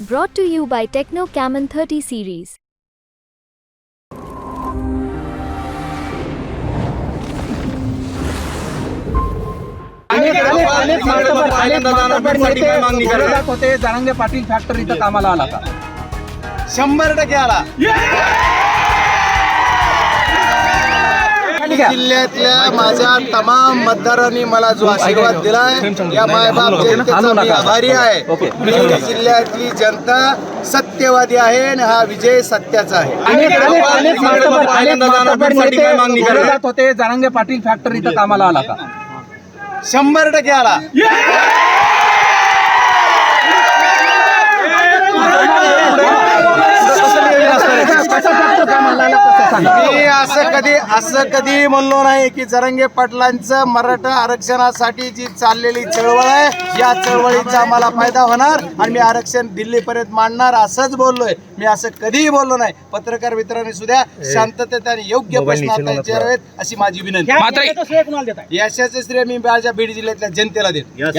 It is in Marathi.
Brought to you by Techno Camon 30 series. अनेक अनेक अनेक मातबर अनेक मातबर साठी काय मागणी नेते करणार? विरोधात होते जरांगे पाटील फॅक्टरी इथं कामाला आला का शंभर टक्के आला जिल्ह्यातल्या माझ्या तमाम मतदारांनी मला जो आशीर्वाद दिलाय या मायबाप जनतेचा मी आभारी आहे. बीड जिल्ह्यातली जनता सत्यवादी आहे आणि हा विजय सत्याचा आहे. होते. जरांगे पाटील फॅक्टरी इथं कामाला आला का शंभर टक्के आला कसा फॅक्टर कामाला आला कसं सांगा मी असं कधी असं कधी म्हणलो नाही की जरंगे पाटलांचं मराठा आरक्षणासाठी जी चाललेली चळवळ आहे या चळवळीचा आम्हाला फायदा होणार आणि मी आरक्षण दिल्लीपर्यंत मांडणार असंच बोललोय. मी असं कधीही बोललो नाही. पत्रकार मित्रांनी सुद्धा शांततेत आणि योग्य प्रश्न आता विचारावेत अशी माझी विनंती. मात्र यशाचे श्रेय मी माझ्या बीड जिल्ह्यातल्या जनतेला देतो.